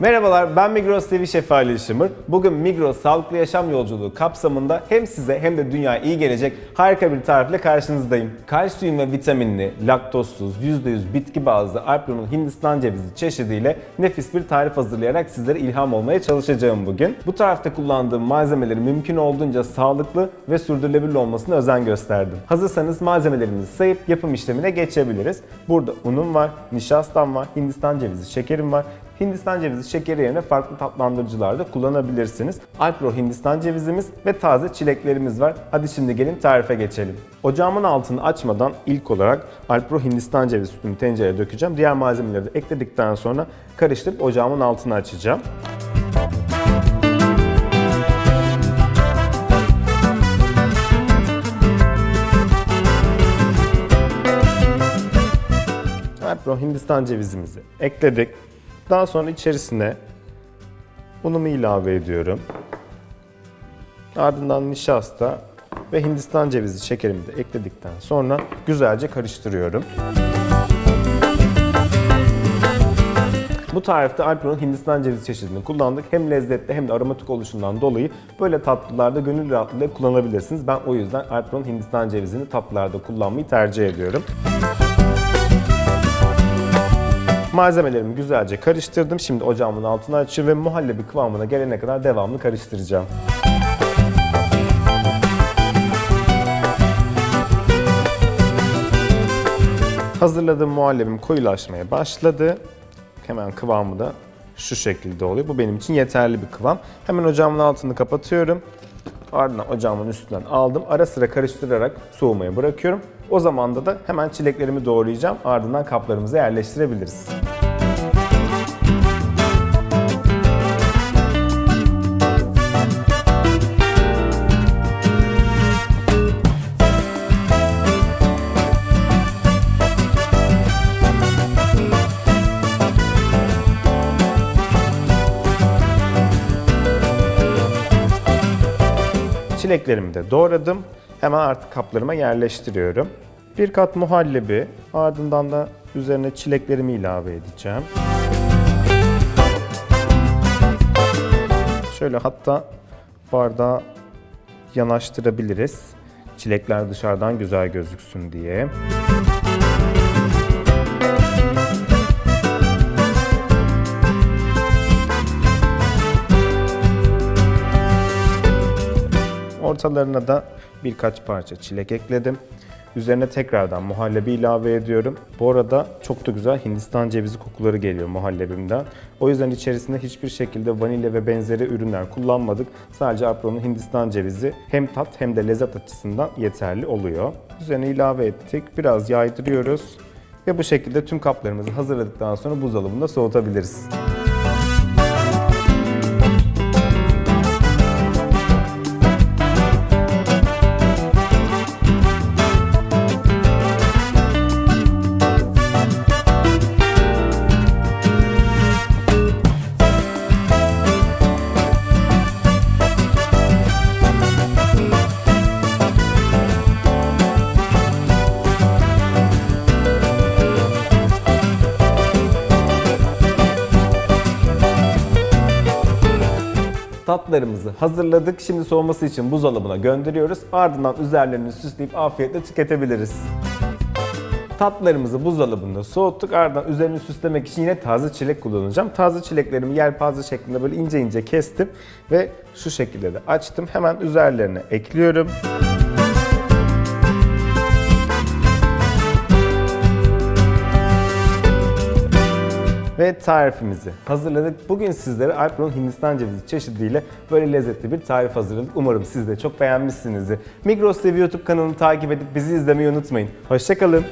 Merhabalar ben Migros TV Şefi Ali Işımır. Bugün Migros Sağlıklı Yaşam Yolculuğu kapsamında hem size hem de dünyaya iyi gelecek harika bir tarifle karşınızdayım. Kalsiyum ve vitaminli, laktozsuz, %100 bitki bazlı Alpron'un Hindistan cevizi çeşidiyle nefis bir tarif hazırlayarak sizlere ilham olmaya çalışacağım bugün. Bu tarifte kullandığım malzemeleri mümkün olduğunca sağlıklı ve sürdürülebilir olmasına özen gösterdim. Hazırsanız malzemelerimizi sayıp yapım işlemine geçebiliriz. Burada unum var, nişastam var, Hindistan cevizi şekerim var, Hindistan cevizi şekeri yerine farklı tatlandırıcılar da kullanabilirsiniz. Alpro Hindistan cevizimiz ve taze çileklerimiz var. Hadi şimdi gelin tarife geçelim. Ocağımın altını açmadan ilk olarak Alpro Hindistan cevizi sütünü tencereye dökeceğim. Diğer malzemeleri de ekledikten sonra karıştırıp ocağımın altını açacağım. Alpro Hindistan cevizimizi ekledik. Daha sonra içerisine unumu ilave ediyorum. Ardından nişasta ve Hindistan cevizi şekerimi de ekledikten sonra güzelce karıştırıyorum. Bu tarifte Alpro'nun Hindistan cevizi çeşidini kullandık. Hem lezzetli hem de aromatik oluşundan dolayı böyle tatlılarda gönül rahatlığıyla kullanabilirsiniz. Ben o yüzden Alpro'nun Hindistan cevizini tatlılarda kullanmayı tercih ediyorum. Malzemelerimi güzelce karıştırdım. Şimdi ocağımın altını açıyorum ve muhallebi kıvamına gelene kadar devamlı karıştıracağım. Hazırladığım muhallebim koyulaşmaya başladı. Hemen kıvamı da şu şekilde oluyor. Bu benim için yeterli bir kıvam. Hemen ocağımın altını kapatıyorum. Ardından ocağımın üstünden aldım. Ara sıra karıştırarak soğumaya bırakıyorum. O zamanda da hemen çileklerimi doğrayacağım. Ardından kaplarımıza yerleştirebiliriz. Çileklerimi de doğradım. Hemen artık kaplarıma yerleştiriyorum. Bir kat muhallebi, ardından da üzerine çileklerimi ilave edeceğim. Şöyle hatta bardağı yanaştırabiliriz. Çilekler dışarıdan güzel gözüksün diye. Ortalarına da birkaç parça çilek ekledim. Üzerine tekrardan muhallebi ilave ediyorum. Bu arada çok da güzel Hindistan cevizi kokuları geliyor muhallebimden. O yüzden içerisinde hiçbir şekilde vanilya ve benzeri ürünler kullanmadık. Sadece Apro'nun Hindistan cevizi hem tat hem de lezzet açısından yeterli oluyor. Üzerine ilave ettik. Biraz yaydırıyoruz. Ve bu şekilde tüm kaplarımızı hazırladıktan sonra buzdolabında soğutabiliriz. Tatlarımızı hazırladık. Şimdi soğuması için buzdolabına gönderiyoruz. Ardından üzerlerini süsleyip afiyetle tüketebiliriz. Tatlarımızı buzdolabında soğuttuk. Ardından üzerini süslemek için yine taze çilek kullanacağım. Taze çileklerimi yelpaze şeklinde böyle ince ince kestim ve şu şekilde de açtım. Hemen üzerlerine ekliyorum. Ve tarifimizi hazırladık. Bugün sizlere Alpron Hindistan cevizi çeşidiyle böyle lezzetli bir tarif hazırladık. Umarım siz de çok beğenmişsinizdir. Migros TV YouTube kanalını takip edip bizi izlemeyi unutmayın. Hoşçakalın.